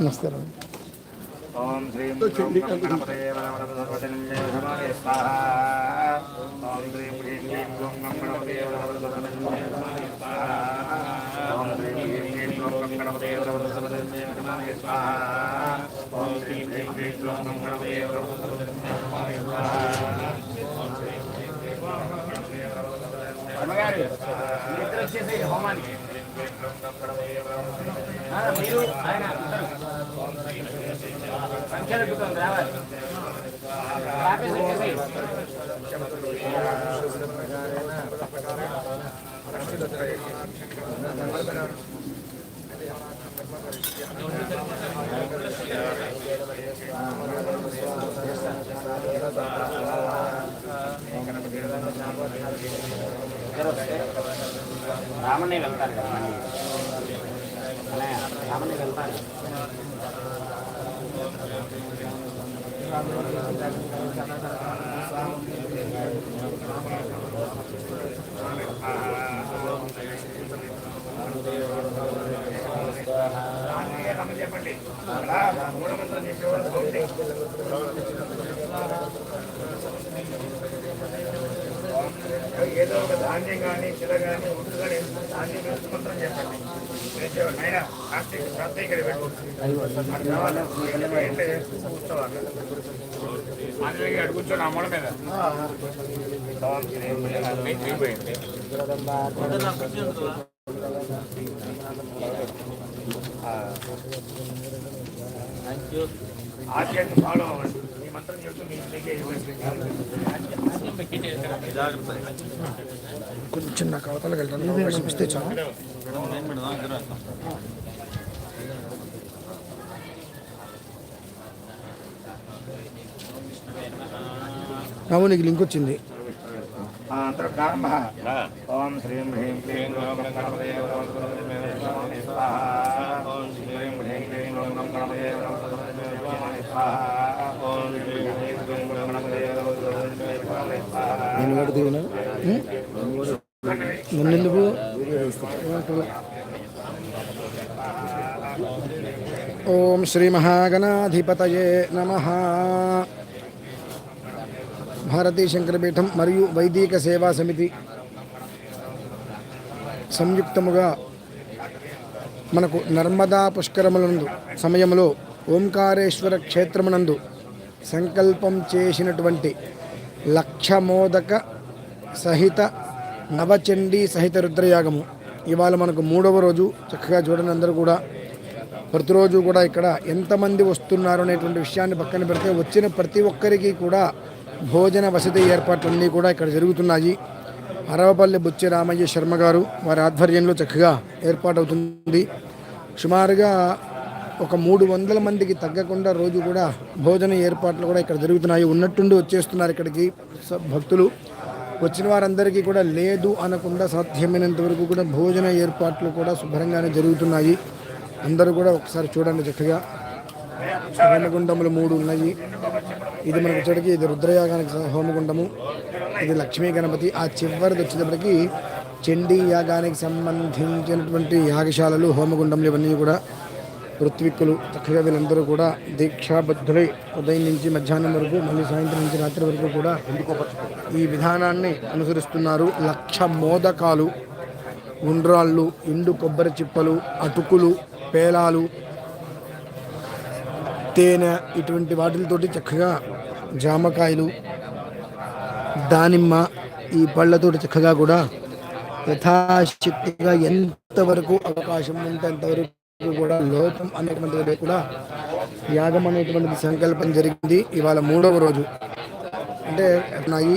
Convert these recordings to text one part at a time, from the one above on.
నమస్కారం ఓం శ్రీం గణపతే ఓం శ్రీం గణపతే గ్లౌం గణపతే నమః స్వాహా ఓం శ్రీం హ్రీం క్లీం గ్లౌం గణపతే అమ్మగారు మీ ఇద్దరు వచ్చేసి హోమానికి మీరు ఆయన ఇద్దరు. సంఖ్య రావాలి ఆఫీస్ వచ్చేసి రామన్నే వెళ్తారు కదా మళ్ళీ వెళ్తారు. రామన్నే చెప్పండి. మూఢమంత్రం చెప్పేవాళ్ళు గౌరీ. ఏదో ఒక ధాన్యం కానీ చిల కానీ ఉడ్డు కానీ ధాన్యం మంత్రం చెప్పండి. నాయనా, కార్తీక కూర్చోవాలి. కూర్చోండి ఆ మూల మీద. అయిపోయింది ఆద్యాన్ని ఫాలో అవ్వండి మంత్రం చెప్తూ కొంచెం చిన్న కవతలకు వెళ్తాను అవకాశం ఇస్తే చాలు రాము నీకు లింక్ వచ్చింది. అంతర్గాంబ ఓం శ్రీం హ్రీం క్లీం గ్లౌం గణపతే నమః స్వాహా ఓం శ్రీం హ్రీం క్లీం గ్లౌం గణపతే నమః స్వాహా ఓం శ్రీం హ్రీం క్లీం గ్లౌం గణపతే నమః స్వాహా నేను కూడా దిగినా నన్నెందుకు ఓం శ్రీ మహాగణాధిపతయే నమ భారతీ శంకరపీఠం మరియు వైదిక సేవా సమితి సంయుక్తముగా మనకు నర్మదా పుష్కరములందు సమయంలో ఓంకారేశ్వర క్షేత్రమునందు సంకల్పం చేసినటువంటి లక్షమోదక సహిత నవచండీ సహిత రుద్రయాగము. ఇవాళ మనకు మూడవ రోజు. చక్కగా చూడని అందరూ కూడా. ప్రతిరోజు కూడా ఇక్కడ ఎంతమంది వస్తున్నారు అనేటువంటి విషయాన్ని పక్కన పెడితే వచ్చిన ప్రతి ఒక్కరికి కూడా భోజన వసతి ఏర్పాట్లన్నీ కూడా ఇక్కడ జరుగుతున్నాయి. అరవపల్లి బుచ్చి రామయ్య శర్మ గారు వారి ఆధ్వర్యంలో చక్కగా ఏర్పాటవుతుంది. సుమారుగా ఒక మూడు వందల మందికి తగ్గకుండా రోజు కూడా భోజన ఏర్పాట్లు కూడా ఇక్కడ జరుగుతున్నాయి. ఉన్నట్టుండి వచ్చేస్తున్నారు ఇక్కడికి భక్తులు. వచ్చిన వారందరికీ కూడా లేదు అనకుండా సాధ్యమైనంత వరకు కూడా భోజన ఏర్పాట్లు కూడా శుభ్రంగానే జరుగుతున్నాయి. అందరూ కూడా ఒకసారి చూడండి చక్కగా. హోమగుండములు మూడు ఉన్నాయి. ఇది మనకు వచ్చేటికి ఇది రుద్రయాగానికి హోమగుండము. ఇది లక్ష్మీ గణపతి. ఆ చివరిది వచ్చేటప్పటికి చండీ యాగానికి సంబంధించినటువంటి యాగశాలలు హోమగుండములు ఇవన్నీ కూడా ఋత్విక్కులు. చక్కగా వీళ్ళందరూ కూడా దీక్షాబద్ధులై ఉదయం నుంచి మధ్యాహ్నం వరకు మళ్ళీ సాయంత్రం నుంచి రాత్రి వరకు కూడా ఈ విధానాన్ని అనుసరిస్తున్నారు. లక్ష మోదకాలు ఉండ్రాళ్ళు ఎండు కొబ్బరి చిప్పలు అటుకులు పేలాలు తేనె ఇటువంటి వాటితోటి చక్కగా జామకాయలు దానిమ్మ ఈ పళ్ళతోటి చక్కగా కూడా యథాశక్తిగా ఎంతవరకు అవకాశం ఉంటే అంతవరకు కూడా లోపం అనేటువంటిది కూడా యాగం అనేటువంటిది సంకల్పం జరిగింది. ఇవాళ మూడవ రోజు. అంటే ఉన్నాయి.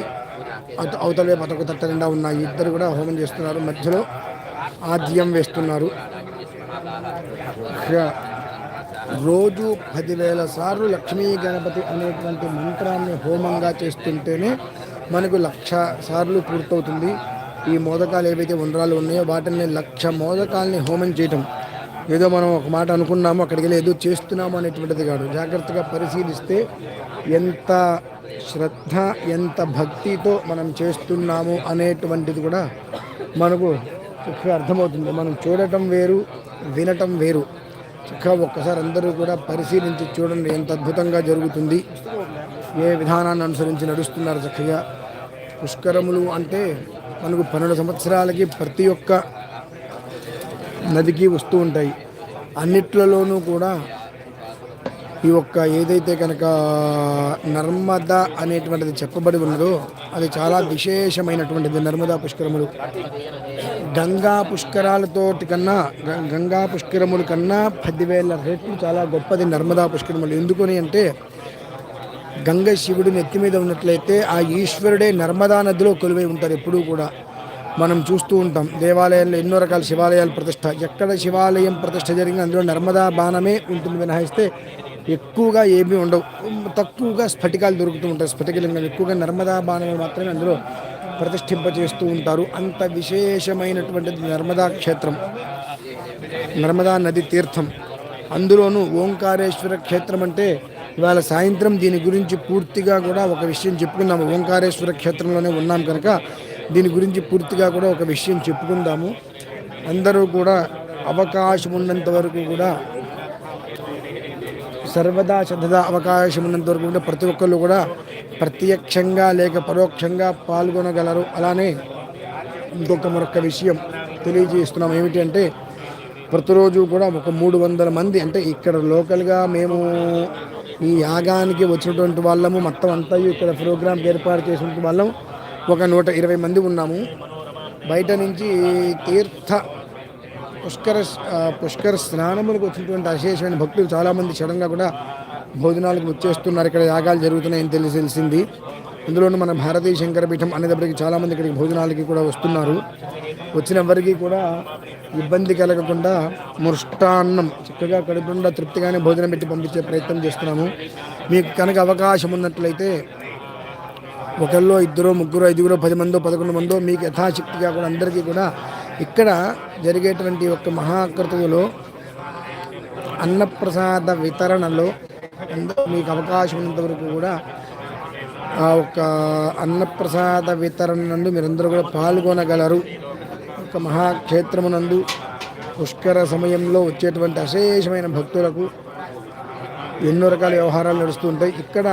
అటు అవతల వైపు అతొక తట్ట నిండా ఉన్నాయి. ఇద్దరు కూడా హోమం చేస్తున్నారు. మధ్యలో ఆద్యం వేస్తున్నారు. రోజు పదివేల సార్లు లక్ష్మీ గణపతి అనేటువంటి మంత్రాన్ని హోమంగా చేస్తుంటేనే మనకు లక్ష సార్లు పూర్తవుతుంది. ఈ మోదకాలు ఏవైతే ఉండ్రాలు ఉన్నాయో వాటిని లక్ష మోదకాల్ని హోమం చేయటం. ఏదో మనం ఒక మాట అనుకున్నాము అక్కడికి వెళ్ళి ఏదో చేస్తున్నాము అనేటువంటిది కాదు. జాగ్రత్తగా పరిశీలిస్తే ఎంత శ్రద్ధ ఎంత భక్తితో మనం చేస్తున్నాము అనేటువంటిది కూడా మనకు చక్కగా అర్థమవుతుంది. మనం చూడటం వేరు వినటం వేరు. చక్కగా ఒక్కసారి అందరూ కూడా పరిశీలించి చూడండి ఎంత అద్భుతంగా జరుగుతుంది ఏ విధానాన్ని అనుసరించి నడుస్తున్నారు చక్కగా. పుష్కరములు అంటే మనకు పన్నెండు సంవత్సరాలకి ప్రతి ఒక్క నదికి వస్తూ ఉంటాయి. అన్నిట్లలోనూ కూడా ఈ ఒక్క ఏదైతే కనుక నర్మద అనేటువంటిది చెప్పబడి ఉన్నదో అది చాలా విశేషమైనటువంటిది నర్మదా పుష్కరములు. గంగా పుష్కరాలతోటి కన్నా గ- గంగా పుష్కరముల కన్నా పదివేల రెట్లు చాలా గొప్పది నర్మదా పుష్కరములు. ఎందుకని అంటే గంగ శివుడు నెత్తి మీద ఉన్నట్లయితే ఆ ఈశ్వరుడే నర్మదా నదిలో కొలువై ఉంటారు ఎప్పుడూ కూడా. మనం చూస్తూ ఉంటాం దేవాలయాల్లో ఎన్నో రకాల శివాలయాలు ప్రతిష్ట. ఎక్కడ శివాలయం ప్రతిష్ట జరిగిన అందులో నర్మదా బాణమే ఉంటుంది. మినహాయిస్తే ఎక్కువగా ఏమీ ఉండవు. తక్కువగా స్ఫటికాలు దొరుకుతూ ఉంటాయి. స్ఫటికలింగం ఎక్కువగా నర్మదా బాణాలు మాత్రమే అందులో ప్రతిష్ఠింప చేస్తూ ఉంటారు. అంత విశేషమైనటువంటిది నర్మదా క్షేత్రం. నర్మదా నది తీర్థం. అందులోనూ ఓంకారేశ్వర క్షేత్రం అంటే ఇవాళ సాయంత్రం దీని గురించి పూర్తిగా కూడా ఒక విషయం చెప్పుకుందాము. ఓంకారేశ్వర క్షేత్రంలోనే ఉన్నాం కనుక దీని గురించి పూర్తిగా కూడా ఒక విషయం చెప్పుకుందాము. అందరూ కూడా అవకాశం ఉన్నంత వరకు కూడా సర్వదా శ్రద్ధ అవకాశం ఉన్నంత వరకు కూడా ప్రతి ఒక్కళ్ళు కూడా ప్రత్యక్షంగా లేక పరోక్షంగా పాల్గొనగలరు. అలానే ఇంకొక మరొక విషయం తెలియజేస్తున్నాం. ఏమిటి అంటే ప్రతిరోజు కూడా ఒక మూడు వందల మంది అంటే ఇక్కడ లోకల్గా మేము ఈ యాగానికి వచ్చినటువంటి వాళ్ళము. మొత్తం అంతా ఇక్కడ ప్రోగ్రాం ఏర్పాటు చేసినటువంటి వాళ్ళం. ఒక నూట ఇరవై మంది ఉన్నాము. బయట నుంచి తీర్థ పుష్కర పుష్కర స్నానములకు వచ్చినటువంటి అశేషమైన భక్తులు చాలామంది సడన్గా కూడా భోజనాలకు వచ్చేస్తున్నారు. ఇక్కడ యాగాలు జరుగుతున్నాయని తెలిసి తెలిసింది. ఇందులోనూ మన భారతీయ శంకర పీఠం అనేటప్పటికి చాలామంది ఇక్కడికి భోజనాలకి కూడా వస్తున్నారు. వచ్చిన వారికి కూడా ఇబ్బంది కలగకుండా మృష్టాన్నం చక్కగా కడుపుండా తృప్తిగానే భోజనం పెట్టి పంపించే ప్రయత్నం చేస్తున్నాము. మీకు కనుక అవకాశం ఉన్నట్లయితే ఒకళ్ళో ఇద్దరు ముగ్గురు ఐదుగురు పది మందో పదకొండు మందో మీకు యథాశక్తిగా కూడా అందరికీ కూడా ఇక్కడ జరిగేటువంటి ఒక మహాకృతువులో అన్నప్రసాద వితరణలో మీకు అవకాశం ఉన్నంతవరకు కూడా ఆ ఒక అన్నప్రసాద వితరణ నందు మీరందరూ కూడా పాల్గొనగలరు. ఒక మహాక్షేత్రమునందు పుష్కర సమయంలో వచ్చేటువంటి అశేషమైన భక్తులకు ఎన్నో రకాల వ్యవహారాలు నడుస్తుంటాయి ఇక్కడ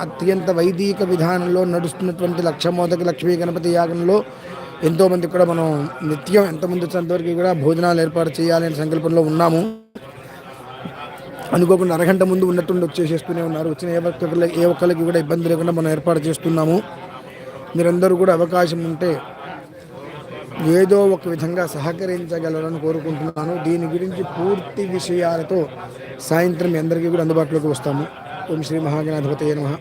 అత్యంత వైదిక విధానంలో నడుస్తున్నటువంటి లక్షమోదక లక్ష్మీ గణపతి యాగంలో ఎంతోమంది కూడా మనం నిత్యం ఎంతమంది వచ్చినంతవరకు కూడా భోజనాలు ఏర్పాటు చేయాలనే సంకల్పంలో ఉన్నాము. అనుకోకుండా అరగంట ముందు ఉన్నట్టుండి వచ్చేసేస్తూనే ఉన్నారు. వచ్చిన ఏ ఒక్కరికి ఏ ఒక్కరికి కూడా ఇబ్బంది లేకుండా మనం ఏర్పాటు చేస్తున్నాము. మీరందరూ కూడా అవకాశం ఉంటే ఏదో ఒక విధంగా సహకరించగలరని కోరుకుంటున్నాను. దీని గురించి పూర్తి విషయాలతో సాయంత్రం మీ అందరికీ కూడా అందుబాటులోకి వస్తాము. ఓం శ్రీ మహాగణాధిపతి నమ.